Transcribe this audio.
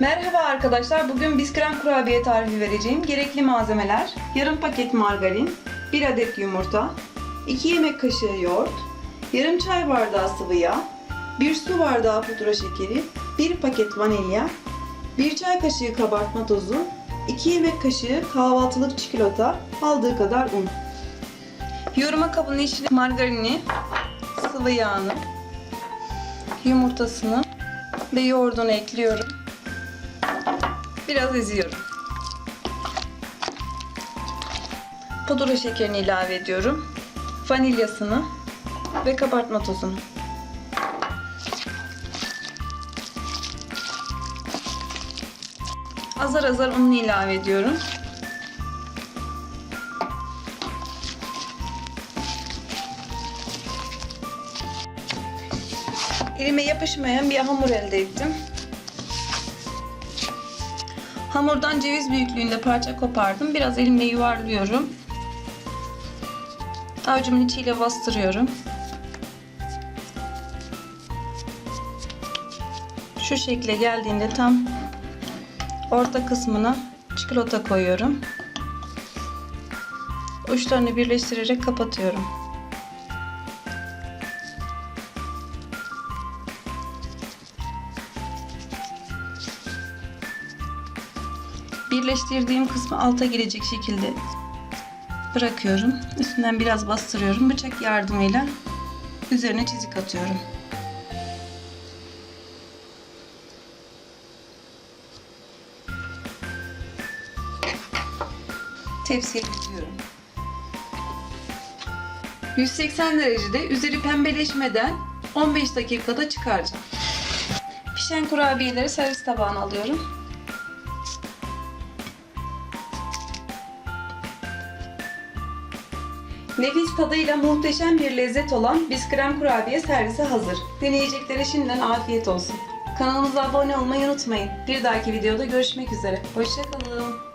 Merhaba arkadaşlar. Bugün biskrem kurabiye tarifi vereceğim. Gerekli malzemeler: yarım paket margarin, 1 adet yumurta, 2 yemek kaşığı yoğurt, yarım çay bardağı sıvı yağ, 1 su bardağı pudra şekeri, 1 paket vanilya, 1 çay kaşığı kabartma tozu, 2 yemek kaşığı kahvaltılık çikolata, aldığı kadar un. Yoğurma kabının içine margarini, sıvı yağını, yumurtasını ve yoğurdunu ekliyorum. Biraz eziyorum. Pudra şekerini ilave ediyorum. Vanilyasını ve kabartma tozunu. Azar azar ununu ilave ediyorum. Elime yapışmayan bir hamur elde ettim. Hamurdan ceviz büyüklüğünde parça kopardım. Biraz elimle yuvarlıyorum. Avucumun içiyle bastırıyorum. Şu şekle geldiğinde tam orta kısmına çikolata koyuyorum. Uçlarını birleştirerek kapatıyorum. Birleştirdiğim kısmı alta girecek şekilde bırakıyorum. Üstünden biraz bastırıyorum. Bıçak yardımıyla üzerine çizik atıyorum. Tepsiye diziyorum. 180 derecede üzeri pembeleşmeden 15 dakikada çıkaracağım. Pişen kurabiyeleri servis tabağına alıyorum. Nefis tadıyla muhteşem bir lezzet olan biskrem kurabiye servise hazır. Deneyeceklere şimdiden afiyet olsun. Kanalımıza abone olmayı unutmayın. Bir dahaki videoda görüşmek üzere. Hoşçakalın.